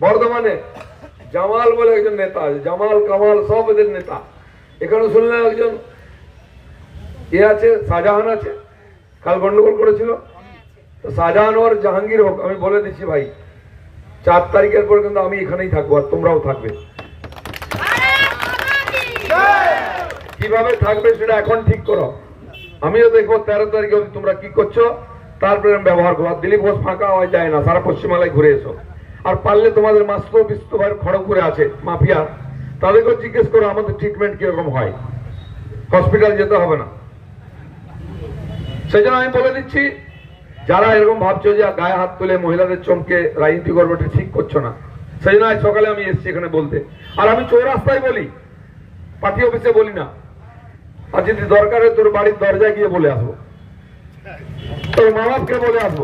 বর্ধমানে জামাল বলে একজন নেতা আছে, জামাল, কামাল সব এদের নেতা। এখানে শুনলাম একজন এ আছে, শাহজাহান আছে, কাল গন্ডগোল করেছিল। শাহজাহান ওর জাহাঙ্গীর হোক, আমি বলে দিচ্ছি ভাই, চার তারিখের পর কিন্তু আমি এখানেই থাকব আর তোমরাও থাকবে। কীভাবে থাকবে সেটা এখন ঠিক করো। আমিও দেখব তেরো তারিখে তোমরা কি করছ। তারপরে ব্যবহার করো দিলীপ ঘোষ ফাঁকা হওয়া যায় না, সারা পশ্চিমবাংলায় ঘুরে এসো। আর পারলে তোমাদের মাস্কো বিস্ত ভাই খড়গপুরে আছে, মাফিয়া। তাদেরকেও জিজ্ঞেস করো আমাদের ট্রিটমেন্ট কীরকম হয়। হসপিটাল যেতে হবে না। সেই আমি বলে দিচ্ছি, যারা এরকম ভাবছ যে গায়ে হাত তুলে মহিলাদের চমকে রাজনীতি করব, এটা ঠিক করছ না। সেই জন্য আজ সকালে আমি এসেছি এখানে বলতে। আর আমি চৌরাস্তায় বলি, পার্টি অফিসে বলি না। আর যদি দরকার হয় তোর বাড়ির দরজায় গিয়ে বলে আসব। তোর মা বাপকে বলে আসব।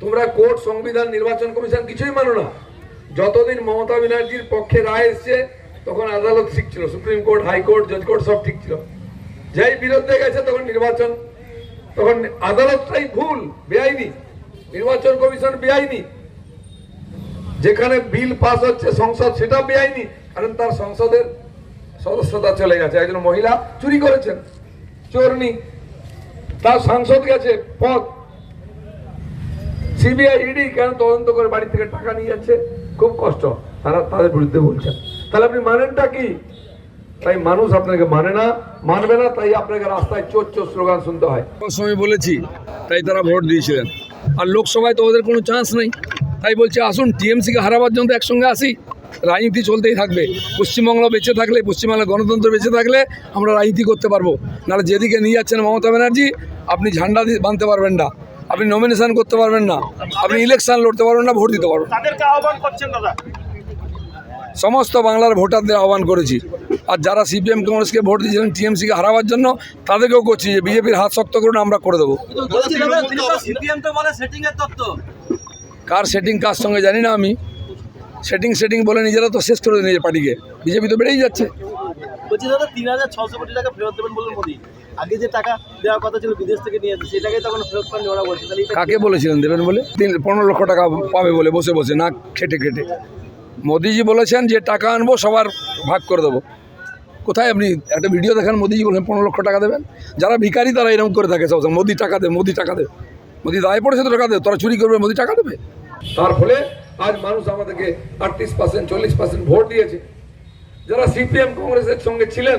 তোমরা কোর্ট, সংবিধান, নির্বাচন কমিশন কিছুই মানো না। যতদিন মমতা ব্যানার্জির পক্ষে রায় এসছে, তখন আদালত ঠিক ছিল, সুপ্রিম কোর্ট হাইকোর্ট জজ কোর্ট সব ঠিক ছিল। যেই বিরুদ্ধে গেছে তখন নির্বাচন, তখন আদালতটাই ভুল, বেআইনি। নির্বাচন কমিশন বেআইনি। যেখানে বিল পাস হচ্ছে, সংসদ সেটা বেআইনি, কারণ তার সংসদের সদস্যতা চলে গেছে। একজন মহিলা চুরি করেছেন চোরনি তার সাংসদ গেছে পদ সিবিআই ইডি কেন তদন্ত করে বাড়ি থেকে টাকা নিয়ে যাচ্ছে? খুব কষ্ট। তারা তাদের বিরুদ্ধে বলছেন তাহলে আপনি মানেনটা কি? তাই মানুষ আপনাকে মানে না, মানবে না, তাই আপনাকে রাস্তায় চোর চোর স্লোগান শুনতে হয়। সময় বলেছি, তাই তারা ভোট দিয়েছিলেন। আর লোকসভায় তো ওদের কোনো চান্স নেই। তাই বলছে, আসুন টিএমসিকে হারাবার জন্য একসঙ্গে আসি। রাজনীতি চলতেই থাকবে। পশ্চিমবাংলা বেঁচে থাকলে পশ্চিমবাংলার গণতন্ত্র বেঁচে থাকলে আমরা রাজনীতি করতে পারব। নাহলে যেদিকে নিয়ে যাচ্ছেন মমতা ব্যানার্জি, আপনি ঝান্ডা বাঁধতে পারবেন না। আপনি নমিনেশন করতে পারবেন না। আপনি ইলেকশন লড়তে পারবেন না ভোট দিতে পারবেন না। তাদেরকে আহ্বান করছেন দাদা। সমস্ত বাংলার ভোটারদের আহ্বান করেছি। আর যারা সিপিএম কংগ্রেসকে ভোট দিয়েছিলেন টিএমসিকে হারাবার জন্য তাদেরকেও করছি যে বিজেপির হাত শক্ত করুন আমরা করে দেবো। সিপিএম তো বলে সেটিং এর তত্ত্ব। কার সেটিং কার সঙ্গে জানি না আমি। সেটিং সেটিং বলে নিজেরা তো শেষ করে নিজের পার্টিকে। বিজেপি তো বেড়েই যাচ্ছে। বলছি দাদা তিন হাজার ছশো কোটি টাকা ফেরত দেবেন বললেন মোদি। আগে যে টাকা দেওয়ার কথা ছিল বিদেশ থেকে নিয়ে আসছে সেটাকে তখন ফেরত পাননি ওরা বলছে। তাহলে কাকে বলেছিলেন দেবেন বলে? তিন পনেরো লক্ষ টাকা পাবে বলে বসে বসে না খেটে খেটে। মোদিজি বলেছেন যে টাকা আনব সবার ভাগ করে দেবো। কোথায় আপনি একটা ভিডিও দেখেন মোদিজি বলেন পনেরো লক্ষ টাকা দেবেন? যারা ভিখারি তারা এরকম করে থাকে সবসময় মোদি টাকা দেবে মোদি টাকা দেবে মোদি দায় পড়েছে তো টাকা দেবে তারা চুরি করবে মোদি টাকা দেবে। তার ফলে আজ মানুষ আমাদেরকে আটত্রিশ পার্সেন্ট চল্লিশ পার্সেন্ট ভোট দিয়েছে। যারা সিপিএম কংগ্রেসের সঙ্গে ছিলেন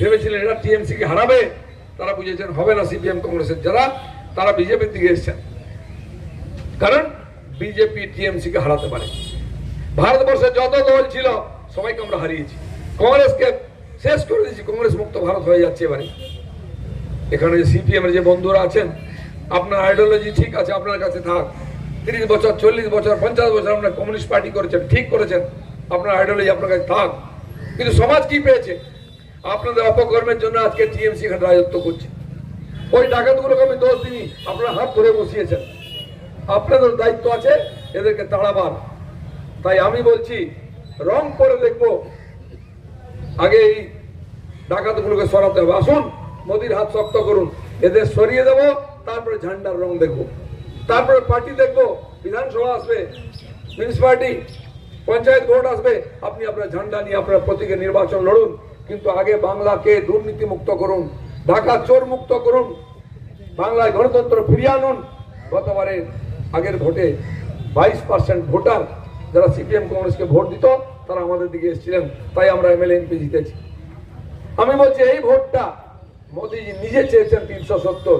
ভেবেছিলেন এরা টিএমসি কে হারাবে তারা বুঝেছেন হবে না সিপিএম কংগ্রেসের যারা, তারা বিজেপির দিকে এসেছেন। কারণ বিজেপি টিএমসি কে হারাতে পারে। ভারতবর্ষে যত দল ছিল, সবাইকে আমরা হারিয়েছি। কংগ্রেসকে শেষ করে দিয়েছি, কংগ্রেস মুক্ত ভারত হয়ে যাচ্ছে এবারে। এখানে যে সিপিএম এর যে বন্ধুরা আছেন, আপনার আইডিওলজি ঠিক আছে, আপনার কাছে থাক। তিরিশ বছর, চল্লিশ বছর, পঞ্চাশ বছর আপনার কমিউনিস্ট পার্টি করেছেন, ঠিক করেছেন। আপনার আইডিওলজি আপনার কাছে থাক। কিন্তু সমাজ কি পেয়েছে? আপনাদের অপকর্মের জন্য আজকে টিএমসি এখানে রাজত্ব করছে। ওই ডাকাতগুলোকে আমি দোষ দিই আপনারা হাত ধরে বসিয়েছেন। আপনাদের দায়িত্ব আছে, এদেরকে তাড়াবার। তাই আমি বলছি, রং করে দেখব। আগে এই ডাকাতগুলোকে সরাতে হবে। আসুন, মোদির হাত শক্ত করুন। এদের সরিয়ে দেবো, তারপরে ঝান্ডার রং দেখব। তারপরে পার্টি দেখব, বিধানসভা আসবে মিউনিসিপালিটি পঞ্চায়েত ভোট আসবে। আপনি আপনার ঝান্ডা নিয়ে আপনার প্রতীকে নির্বাচন লড়ুন। কিন্তু আগে বাংলাকে দুর্নীতি মুক্ত করুন, ঢাকা চোর মুক্ত করুন, বাংলায় গণতন্ত্র ফিরিয়ে আনুন। গতবারে আগের ভোটে বাইশ পার্সেন্ট ভোটার যারা সিপিএম কংগ্রেসকে ভোট দিত, তারা আমাদের দিকে এসেছিলেন। তাই আমরা এমএলএ, এমপি জিতেছি। আমি বলছি, এই ভোটটা মোদিজি নিজে চেয়েছেন তিনশো সত্তর।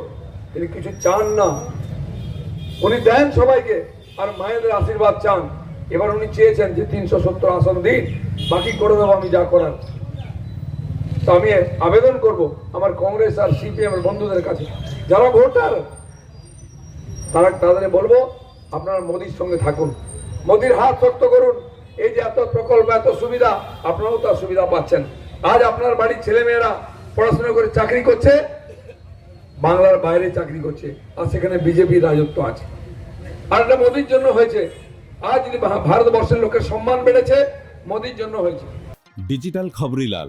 তিনি কিছু চান না। উনি দেন সবাইকে, আর মায়েদের আশীর্বাদ চান। এবার উনি চেয়েছেন যে তিনশো সত্তর আসন দিন, বাকি করে দেবো আমি যা করার। তো আমি আবেদন করব আমার কংগ্রেস আর সিপিএম এর বন্ধুদের কাছে। যারা ভোটার, তারা তাদের বলব, আপনারা মোদির সঙ্গে থাকুন। মোদির হাত শক্ত করুন। এই যে এত প্রকল্প, এত সুবিধা, আপনারাও তার সুবিধা পাচ্ছেন। আজ আপনার বাড়ির ছেলেমেয়েরা পড়াশোনা করে চাকরি করছে, বাংলার বাইরে চাকরি করছে, আর সেখানে বিজেপি রাজত্ব আছে। আর এটা মোদির জন্য হয়েছে। আজ ভারতবর্ষের লোকের সম্মান বেড়েছে, মোদির জন্য হয়েছে। ডিজিটাল খবরিলাল